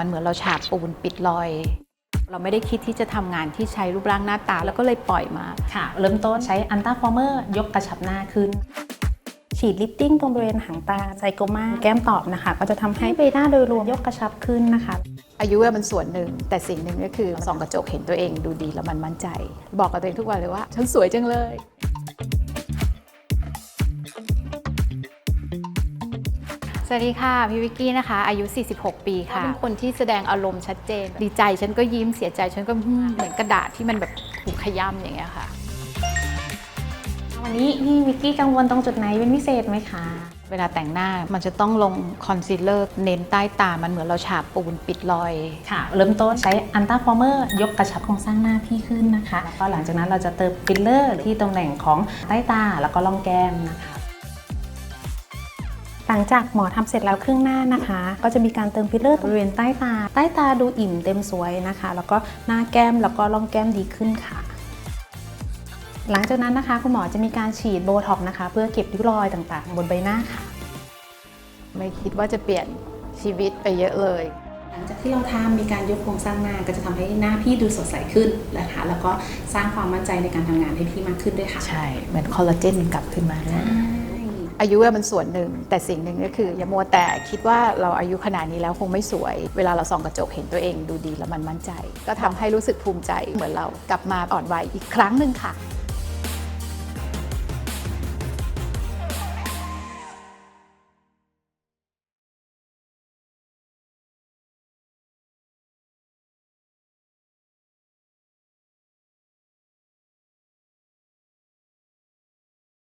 มันเหมือนเราฉาบปูนปิดรอย เราไม่ได้คิดที่จะทำงานที่ใช้รูปร่างหน้าตาแล้วก็เลยปล่อยมา ค่ะ เริ่มต้นใช้อันต้าฟอร์เมอร์ยกกระชับหน้าขึ้น ฉีดลิฟติ้งตรงบริเวณหางตาไซโกมาแก้มตอบนะคะ ก็จะทำให้ใบหน้าโดยรวมยกกระชับขึ้นนะคะ อายุมันส่วนหนึ่ง แต่สิ่งหนึ่งก็คือส่องกระจกเห็นตัวเองดูดีแล้วมันมั่นใจ บอกกับตัวเองทุกวันเลยว่า ฉันสวยจังเลย สวัสดีค่ะ พี่วิกกี้นะคะ อายุ 46 ปีค่ะ เป็นคนที่แสดงอารมณ์ชัดเจน ดีใจฉันก็ยิ้มเสียใจฉันก็อืมเหมือนกระดาษที่มันแบบถูกขย้ำอย่างเงี้ยค่ะ วันนี้พี่วิกกี้กังวลตรงจุดไหนเป็นพิเศษไหมคะ เวลาแต่งหน้ามันจะต้องลงคอนซีลเลอร์เน้นใต้ตา มันเหมือนเราฉาบปูนปิดรอย ค่ะ เริ่มต้นใช้อันต้าฟอร์เมอร์ยกกระชับโครงสร้างหน้าพี่ขึ้นนะคะ แล้วก็หลังจากนั้นเราจะเติมฟิลเลอร์ที่ตรงแหน่งของใต้ตาแล้วก็ร่องแก้มนะคะ หลังจากหมอทำเสร็จแล้วครึ่งหน้านะคะ ก็จะมีการเติมฟิลเลอร์บริเวณใต้ตา ใต้ตาดูอิ่มเต็มสวยนะคะ แล้วก็หน้าแก้มแล้วก็ร่องแก้มดีขึ้นค่ะหลังจากนั้นนะคะ คุณหมอจะมีการฉีดโบท็อกซ์นะคะ เพื่อเก็บริ้วรอยต่างๆ บนใบหน้าค่ะ ไม่คิดว่าจะเปลี่ยนชีวิตไปเยอะเลย หลังจากที่เราทำมีการยกโครงสร้างหน้าก็จะทำให้หน้าพี่ดูสดใสขึ้นนะคะ แล้วก็สร้างความมั่นใจในการทำงานให้พี่มากขึ้นด้วยค่ะ ใช่ เหมือนคอลลาเจนกลับขึ้นมาด้วย อายุมันส่วนหนึ่ง แต่สิ่งหนึ่งก็คือ อย่ามัวแต่คิดว่าเราอายุขนาดนี้แล้วคงไม่สวย เวลาเราส่องกระจกเห็นตัวเองดูดีแล้วมันมั่นใจ ก็ทำให้รู้สึกภูมิใจเหมือนเรากลับมาอ่อนวัยอีกครั้งหนึ่งค่ะ